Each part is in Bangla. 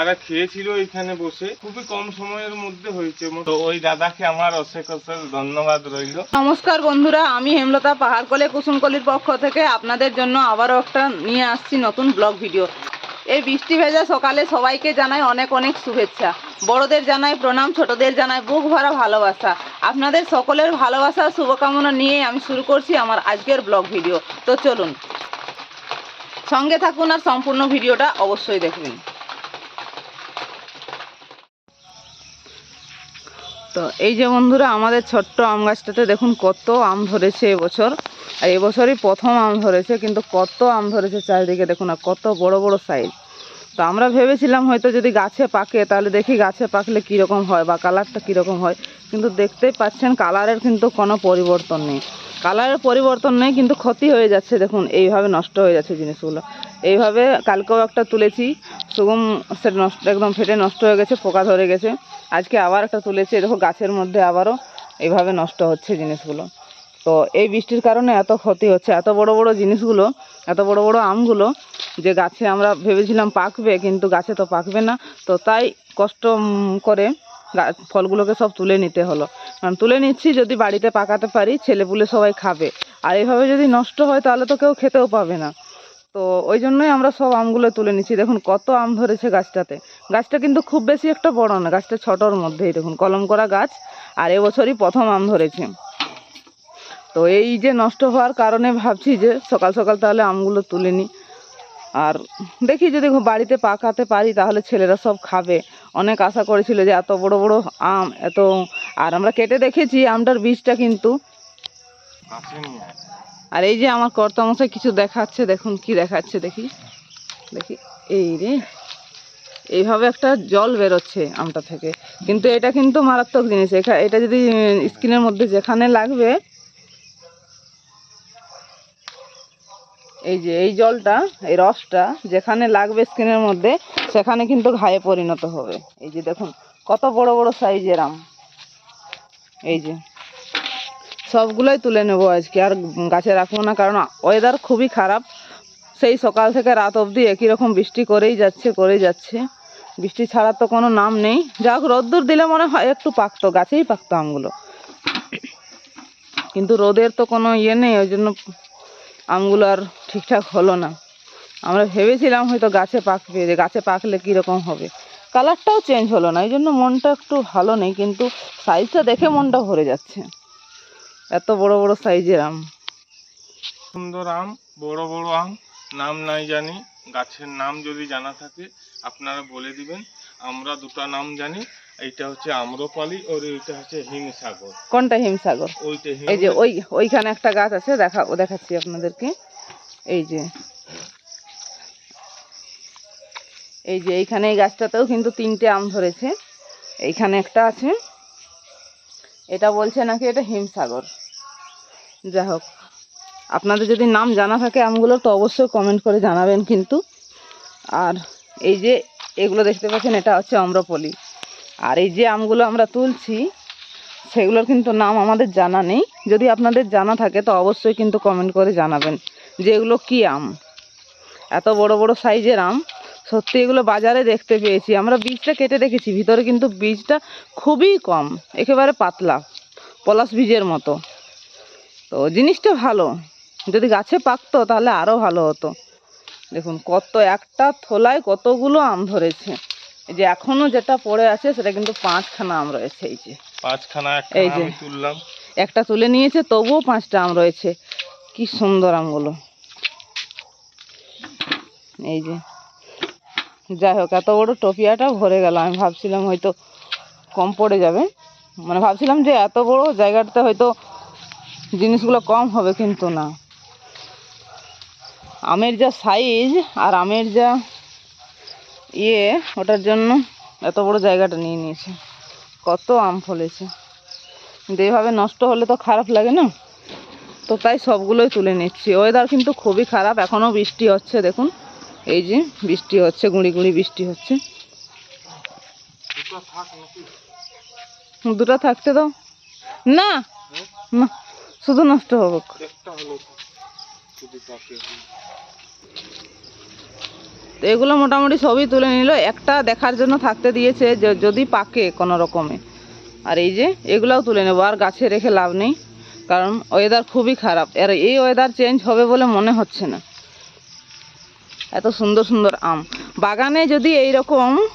ওরা খেয়েছিল এখানে বসে। খুবই কম সময়ের মধ্যে হয়েছে। তো ওই দাদাকে আমার অশেষ ধন্যবাদ রইল। নমস্কার বন্ধুরা, আমি হেমলতা পাহাড়কলে কুসুমকলির পক্ষ থেকে আপনাদের জন্য আবারও একটা নিয়ে আসছি নতুন ব্লগ ভিডিও। এই বৃষ্টি ভেজা সকালে সবাইকে জানাই অনেক অনেক শুভেচ্ছা। বড়দের জানাই প্রণাম, ছোটদের জানাই বুক ভরা ভালোবাসা। আপনাদের সকলের ভালোবাসা, শুভকামনা নিয়ে আমি শুরু করছি আমার আজকের ব্লগ ভিডিও। তো চলুন। সঙ্গে থাকুন আর সম্পূর্ণ ভিডিওটা অবশ্যই দেখবেন। তো এই যে বন্ধুরা, আমাদের ছোট্ট আম গাছটাতে দেখুন কত আম ধরেছে এবছর। আর এবছরই প্রথম আম ধরেছে, কিন্তু কত আম ধরেছে চারিদিকে দেখুন আর কত বড় বড় সাইজ। তো আমরা ভেবেছিলাম হয়তো যদি গাছে পাকে, তাহলে দেখি গাছে পাকলে কীরকম হয় বা কালারটা কীরকম হয়। কিন্তু দেখতেই পাচ্ছেন কালারের কিন্তু কোনো পরিবর্তন নেই। কালারের পরিবর্তন নেই, কিন্তু ক্ষতি হয়ে যাচ্ছে। দেখুন, এইভাবে নষ্ট হয়ে যাচ্ছে জিনিসগুলো। এইভাবে কালকেও একটা তুলেছি, সুগম সেটা নষ্ট, একদম ফেটে নষ্ট হয়ে গেছে, পোকা ধরে গেছে। আজকে আবার একটা তুলেছি দেখো গাছের মধ্যে আবারও এইভাবে নষ্ট হচ্ছে জিনিসগুলো। তো এই বৃষ্টির কারণে এত ক্ষতি হচ্ছে, এত বড় বড় জিনিসগুলো, এত বড় বড় আমগুলো যে গাছে আমরা ভেবেছিলাম পাকবে, কিন্তু গাছে তো পাকবে না। তো তাই কষ্ট করে ফলগুলোকে সব তুলে নিতে হলো। কারণ তুলে নিচ্ছি যদি বাড়িতে পাকাতে পারি, ছেলেপুলে সবাই খাবে। আর এইভাবে যদি নষ্ট হয়, তাহলে তো কেউ খেতেও পাবে না। তো ওই জন্যই আমরা সব আমগুলো তুলে নিচ্ছি। দেখুন কত আম ধরেছে গাছটাতে। গাছটা কিন্তু খুব বেশি একটা বড় না, গাছটা ছোটোর মধ্যেই। দেখুন, কলম করা গাছ, আর এবছরই প্রথম আম ধরেছে। তো এই যে নষ্ট হওয়ার কারণে ভাবছি যে সকাল সকাল তাহলে আমগুলো তুলে নিই। আর দেখি যদি বাড়িতে পাকাতে পারি, তাহলে ছেলেরা সব খাবে। অনেক আশা করেছিল যে এত বড় বড় আম, এত আর আমরা কেটে দেখেছি আমটার বীজটা কিন্তু আর। এই যে আমার কর্তামশাই কিছু দেখাচ্ছে, দেখুন কি দেখাচ্ছে, দেখি। দেখি, এই রে, এইভাবে একটা জল বেরোচ্ছে আমটা থেকে। কিন্তু এটা কিন্তু মারাত্মক জিনিস। এটা যদি স্কিনের মধ্যে যেখানে লাগবে, এই যে, এই জলটা, এই রসটা যেখানে লাগবে স্কিনের মধ্যে, সেখানে কিন্তু ঘায়ে পরিণত হবে। এই যে দেখুন, কত বড় বড় সাইজের আম। এই যে সবগুলোই তুলে নেব আজকে, আর গাছে রাখব না, কারণ ওয়েদার খুবই খারাপ। সেই সকাল থেকে রাত অবধি একই রকম বৃষ্টি করেই যাচ্ছে করেই যাচ্ছে। বৃষ্টি ছাড়ার তো কোনো নাম নেই। যা হোক রোদ্দুর দিলে মনে হয় একটু পাকতো, গাছেই পাকতো আমগুলো। কিন্তু রোদের তো কোনো ইয়ে নেই, ওই জন্য আমগুলো আর ঠিকঠাক হলো না। আমরা ভেবেছিলাম হয়তো গাছে পাকবে, যে গাছে পাকলে কীরকম হবে। কালারটাও চেঞ্জ হলো না, এই জন্য মনটা একটু ভালো নেই, কিন্তু সাইজটা দেখে মনটা ভরে যাচ্ছে। এত বড় বড় সাইজের আম। সুন্দর আম বড় বড় আম নাম নাই জানি গাছের নাম যদি জানা থাকে আপনারা বলে দিবেন আমরা দুটো নাম জানি এইটা হচ্ছে আম্রপালি আর এইটা হচ্ছে হিমসাগর। কোনটা হিমসাগর? ওইটা এই যে ওই ওইখানে একটা গাছ আছে দেখা ও দেখাচ্ছি আপনাদেরকে। এই যে। এই যে এইখানে এই গাছটাতেও কিন্তু তিনটে আম ধরেছে। এইখানে একটা আছে। এটা বলছে নাকি এটা হিমসাগর। যাই হোক আপনাদের যদি নাম জানা থাকে আমগুলোর তো অবশ্যই কমেন্ট করে জানাবেন কিন্তু। আর এই যে এগুলো দেখতে পাচ্ছেন, এটা হচ্ছে আম্রপলি আর এই যে আমগুলো আমরা তুলছি, সেগুলোর কিন্তু নাম আমাদের জানা নেই। যদি আপনাদের জানা থাকে তো অবশ্যই কিন্তু কমেন্ট করে জানাবেন যে এগুলো কী আম। এত বড় বড় সাইজের আম। সত্যি এগুলো বাজারে দেখতে পেয়েছি। আমরা বীজটা কেটে দেখেছি ভিতরে কিন্তু বীজটা খুবই কম একেবারে পাতলা পলাশ বীজের মতো। তো জিনিসটা ভালো যদি গাছে পাকতো তাহলে আরও ভালো হতো। দেখুন কত একটা থোলায় কতগুলো আম ধরেছে। এই যে এখনও যেটা পড়ে আছে সেটা কিন্তু পাঁচখানা আম রয়েছে এই যে। পাঁচখানা এই যে। তুললাম। একটা তুলে নিয়েছে তবুও পাঁচটা আম রয়েছে। কি সুন্দর আমগুলো। এই যে। যাই হোক, এত বড় টপিয়াটা ভরে গেল। আমি ভাবছিলাম হয়তো কম পড়ে যাবে। মানে ভাবছিলাম যে এত বড় জায়গাটাতে হয়তো জিনিসগুলো কম হবে, কিন্তু না। আমের যা সাইজ আর আমের যা ইয়ে ওটার জন্য এত বড় জায়গাটা নিয়ে নিয়েছে। কত আম ফলেছে। কিন্তু এইভাবে নষ্ট হলে তো খারাপ লাগে না? তো তাই সবগুলোই তুলে নিচ্ছি। ওয়েদার কিন্তু খুবই খারাপ। এখনও বৃষ্টি হচ্ছে, দেখুন। এই যে বৃষ্টি হচ্ছে গুঁড়ি গুঁড়ি বৃষ্টি হচ্ছে। দুটো থাকতে দাও। না না শুধু নষ্ট হবে। তো এগুলো মোটামুটি সবই তুলে নিল। একটা দেখার জন্য থাকতে দিয়েছে যে যদি পাকে কোনো রকমে। আর এই যে এগুলাও তুলে নেব আর গাছে রেখে লাভ নেই। কারণ ওয়েদার খুবই খারাপ। আর এই ওয়েদার চেঞ্জ হবে বলে মনে হচ্ছে না। এত সুন্দর সুন্দর আম। বাগানে যদি এই রকম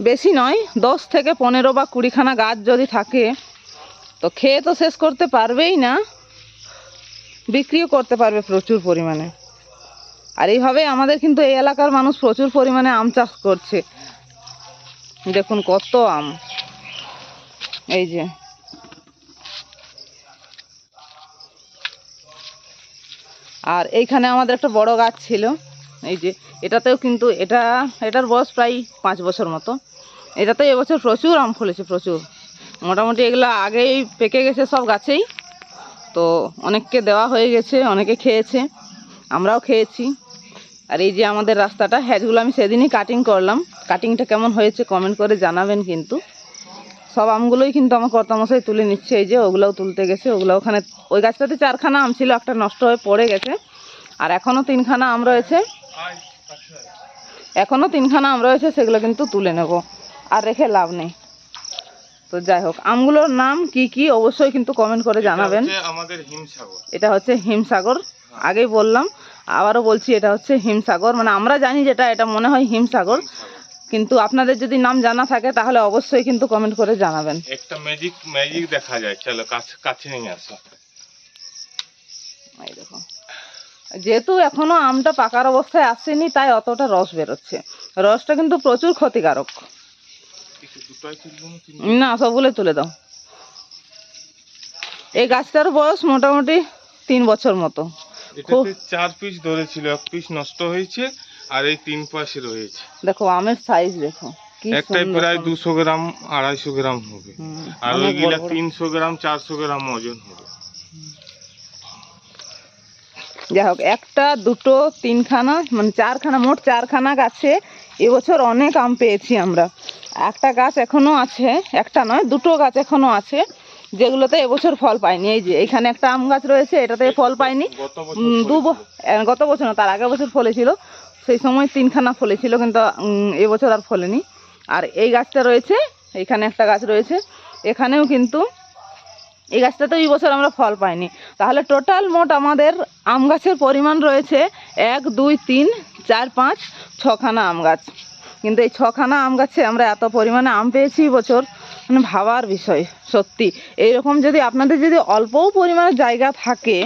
বেশি নয়, দশ থেকে পনেরো বা কুড়িখানা গাছ যদি থাকে, তো খেয়ে তো শেষ করতে পারবেই না, বিক্রিও করতে পারবে প্রচুর পরিমাণে। আর এইভাবে আমাদের কিন্তু এই এলাকার মানুষ প্রচুর পরিমাণে আম চাষ করছে। দেখুন কত আম। এই যে। আর এইখানে আমাদের একটা বড় গাছ ছিল। এই যে, এটাতেও কিন্তু এটা, এটার বয়স প্রায় পাঁচ বছর মতো। এটাতে এবছর প্রচুর আম ফলেছে, প্রচুর। মোটামুটি এগুলো আগেই পেকে গেছে সব গাছেই। তো অনেককে দেওয়া হয়ে গেছে, অনেকে খেয়েছে, আমরাও খেয়েছি। আর এই যে আমাদের রাস্তাটা হ্যাজগুলো আমি সেদিনই কাটিং করলাম। কাটিংটা কেমন হয়েছে কমেন্ট করে জানাবেন কিন্তু। সব আমগুলোই কিন্তু আমার কর্তামশাই তুলে নিচ্ছে, এই যে ওগুলোও তুলতে গেছে, ওগুলো ওখানে ওই গাছটাতে চারখানা আম ছিল, একটা নষ্ট হয়ে পড়ে গেছে। আর এখনও তিনখানা আম রয়েছে। এখনও তিনখানা আম রয়েছে সেগুলো কিন্তু তুলে নেব। আর রেখে লাভ নেই। তো যাই হোক আমগুলোর নাম কি কি অবশ্যই কিন্তু কমেন্ট করে জানাবেন। এটা হচ্ছে আমাদের হিমসাগর। এটা হচ্ছে হিমসাগর আগেই বললাম আবারও বলছি এটা হচ্ছে হিমসাগর। মানে আমরা জানি যেটা এটা মনে হয় হিমসাগর। কিন্তু আপনাদের যদি নাম জানা থাকে তাহলে অবশ্যই কিন্তু কমেন্ট করে জানাবেন। একটা ম্যাজিক ম্যাজিক দেখা যায় চলো কাছে কাছে নিয়ে আসো। এই দেখো। যেহেতু এখনও আমটা পাকার অবস্থায় আসেনি তাই অতটা রস বেরোচ্ছে। রসটা কিন্তু প্রচুর ক্ষতিকারক। না সবগুলো তুলে দাও। এই গাছটার বয়স মোটামুটি তিন বছর মতো। চার পিস ধরেছিল এক পিস নষ্ট হয়েছে আর এই তিন পাশে রয়েছে। দেখো আমের সাইজ দেখো একটাই প্রায় দুশো গ্রাম আড়াইশো গ্রাম হবে। আর ওইগুলা। তিনশো গ্রাম চারশো গ্রাম ওজন হবে। যাই হোক একটা দুটো তিনখানা মানে চারখানা মোট চারখানা গাছে এবছর অনেক আম পেয়েছি আমরা। একটা গাছ এখনও আছে একটা নয় দুটো গাছ এখনও আছে যেগুলোতে এবছর ফল পাইনি। এই যে এখানে একটা আম গাছ রয়েছে এটাতে ফল পাইনি। দু গত বছর না তার আগের বছর ফলেছিল। সেই সময় তিনখানা ফলেছিল কিন্তু এবছর আর ফলেনি। আর এই গাছটা রয়েছে এখানে একটা গাছ রয়েছে। এখানেও কিন্তু এই গাছটাতে এই বছর আমরা ফল পাইনি। তাহলে টোটাল মোট আমাদের আম গাছের পরিমাণ রয়েছে এক, দুই, তিন, চার, পাঁচ, ছখানা আম গাছ। কিন্তু এই ছখানা আম গাছে আমরা এত পরিমাণে আম পেয়েছি বছর মানে ভাবার বিষয়, সত্যি। এইরকম যদি আপনাদের যদি অল্পও পরিমাণে জায়গা থাকে,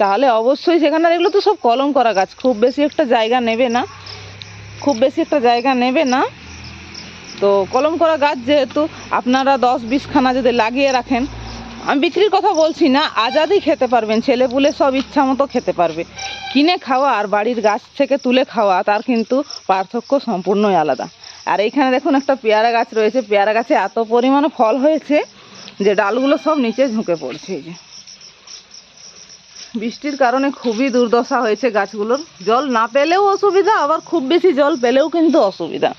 তাহলে অবশ্যই সেখানে এগুলো তো সব কলম করা গাছ, খুব বেশি একটা জায়গা নেবে না। খুব বেশি একটা জায়গা নেবে না। তো কলম করা গাছ যেহেতু আপনারা দশ, বিশখানা যদি লাগিয়ে রাখেন আমি বিক্রির কথা বলছি না আজাদি খেতে পারবেন ছেলে পুলে সব ইচ্ছা মতো খেতে পারবে। কিনে খাওয়া আর বাড়ির গাছ থেকে তুলে খাওয়া তার কিন্তু পার্থক্য সম্পূর্ণই আলাদা। আর এইখানে দেখুন একটা পেয়ারা গাছ রয়েছে পেয়ারা গাছে এত পরিমাণে ফল হয়েছে যে ডালগুলো সব নিচে ঝুঁকে পড়ছে এই যে। বৃষ্টির কারণে খুবই দুর্দশা হয়েছে গাছগুলোর। জল না পেলেও অসুবিধা আবার খুব বেশি জল পেলেও কিন্তু অসুবিধা।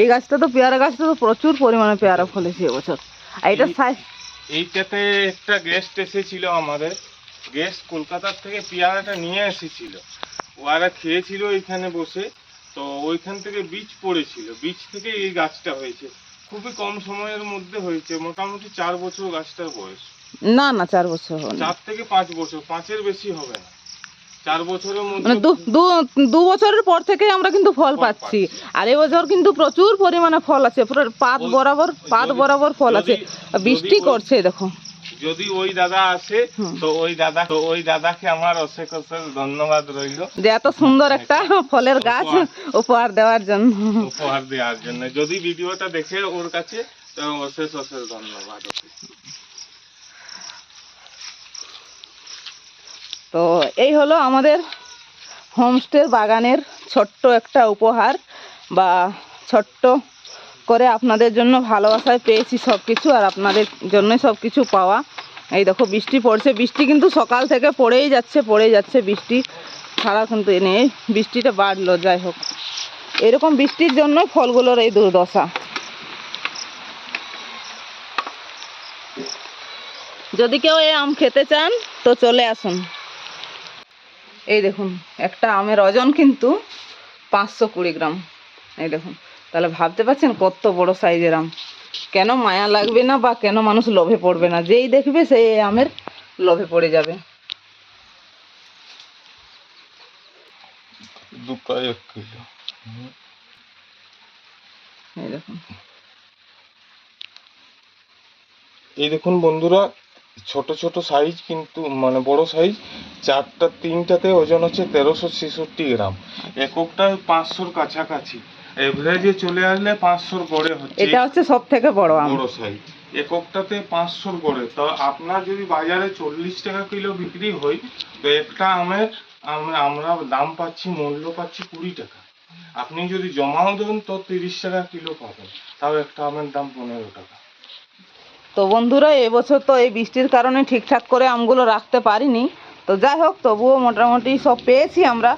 এই গাছটা তো পেয়ারা গাছটা তো প্রচুর পরিমাণে পেয়ারা ফলেছে এবছর। আর এটা সাইজ এইটাতে একটা গেস্ট এসেছিল আমাদের। গেস্ট কলকাতার থেকে পেয়ারাটা নিয়ে এসেছিল। ওরা খেয়েছিল এখানে বসে। তো ওইখান থেকে বীজ পড়েছিল। বীজ থেকে এই গাছটা হয়েছে। খুবই কম সময়ের মধ্যে হয়েছে। মোটামুটি চার বছর গাছটার বয়স। না না চার বছর চার থেকে পাঁচ বছর। পাঁচের বেশি হবে না। চার বছরের মানে দু বছরের পর আমরা কিন্তু ফল পাচ্ছি। আর এবছর কিন্তু প্রচুর পরিমাণে ফল আছে। পুরো পাত বরাবর পাত বরাবর ফল আছে। বৃষ্টি করছে দেখো। যদি ওই দাদা আসে তো ওই দাদা তো ওই দাদাকে আমার অশেষ অশেষ ধন্যবাদ রইল। যে এত সুন্দর একটা ফলের গাছ উপহার। উপহার দেওয়ার জন্য। উপহার দেওয়ার জন্য। যদি ভিডিওটা দেখে ওর কাছে অশেষ অশেষ ধন্যবাদ। তো এই হলো আমাদের হোমস্টের বাগানের ছোট্ট একটা উপহার বা ছোট্ট করে আপনাদের জন্য ভালোবাসায় পেয়েছি সব কিছু আর আপনাদের জন্যই সব কিছু পাওয়া। এই দেখো বৃষ্টি পড়ছে, বৃষ্টি কিন্তু সকাল থেকে পড়েই যাচ্ছে পড়েই যাচ্ছে বৃষ্টি। ছাড়া কিন্তু এ নেই বৃষ্টিটা বাড়লো, যাই হোক। এরকম বৃষ্টির জন্যই ফলগুলোর এই দুর্দশা। যদি কেউ এই আম খেতে চান, তো চলে আসুন। এই দেখুন একটা আমের ওজন কিন্তু পাঁচশো কুড়ি গ্রাম। এই দেখুন তাহলে ভাবতে পারছেন কত বড় সাইজের আম? কেন মায়া লাগবে না বা কেন মানুষ লোভে পড়বে না? যেই দেখবে সেই আমের লোভে পড়ে যাবে। দুটো এক কিলো। এই দেখুন। এই দেখুন বন্ধুরা ছোট ছোট সাইজ কিন্তু মানে বড় সাইজ চারটা তিনটাতে ওজন হচ্ছে তেরোশো ছেষট্টি গ্রাম। এককটায় পাঁচশোর কাছাকাছি। এভারেজে চলে আসলে পাঁচশোর পরে হচ্ছে এটা হচ্ছে সব থেকে বড় আম। বড় সাইজ এককটাতে পাঁচশোর পরে তো আপনার যদি বাজারে চল্লিশ টাকা কিলো বিক্রি হয় তো একটা আমের আমরা আমরা দাম পাচ্ছি মূল্য পাচ্ছি কুড়ি টাকা। আপনি যদি জমাও দেন তো তিরিশ টাকা কিলো পাবেন। তাও একটা আমের দাম পনেরো টাকা। তো বন্ধুরা এবছর তো এই বৃষ্টির কারণে ঠিকঠাক করে আমগুলো রাখতে পারিনি। তো যাই হোক, তবুও মোটামুটি সব পেয়েছি আমরা।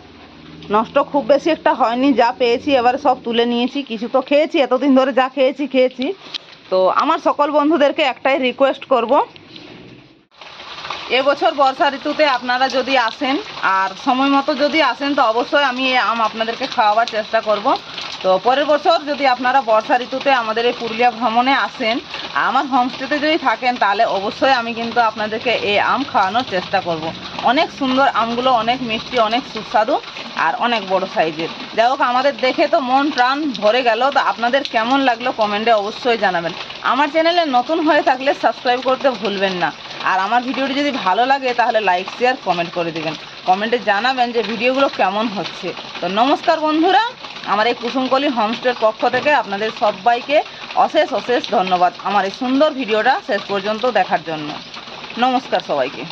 নষ্ট খুব বেশি একটা হয়নি, যা পেয়েছি এবারে সব তুলে নিয়েছি, কিছু তো খেয়েছি, এতদিন ধরে যা খেয়েছি খেয়েছি। তো আমার সকল বন্ধুদেরকে একটাই রিকোয়েস্ট করব এবছর বর্ষা ঋতুতে আপনারা যদি আসেন, আর সময় মতো যদি আসেন, তো অবশ্যই আমি আম আপনাদেরকে খাওয়াবার চেষ্টা করব। তো পরের বছর যদি আপনারা বর্ষা ঋতুতে আমাদের এই পুরুলিয়া ভ্রমণে আসেন, আমার হোমস্টেতে যদি থাকেন, তাহলে অবশ্যই আমি কিন্তু আপনাদেরকে এই আম খাওয়ানোর চেষ্টা করব। অনেক সুন্দর আমগুলো, অনেক মিষ্টি, অনেক সুস্বাদু, আর অনেক বড় সাইজের। যাই হোক, আমাদের দেখে তো মন প্রাণ ভরে গেল, তো আপনাদের কেমন লাগল কমেন্টে অবশ্যই জানাবেন। আমার চ্যানেলে নতুন হয়ে থাকলে সাবস্ক্রাইব করতে ভুলবেন না। আর আমার ভিডিওটি যদি ভালো লাগে, তাহলে লাইক শেয়ার কমেন্ট করে দেবেন। কমেন্টে জানাবেন যে ভিডিওগুলো কেমন হচ্ছে। তো নমস্কার বন্ধুরা, আমার এই কুসুমকলি হোমস্টের পক্ষ থেকে আপনাদের সবাইকে অশেষ অশেষ ধন্যবাদ আমার এই সুন্দর ভিডিওটা শেষ পর্যন্ত দেখার জন্য। নমস্কার সবাইকে।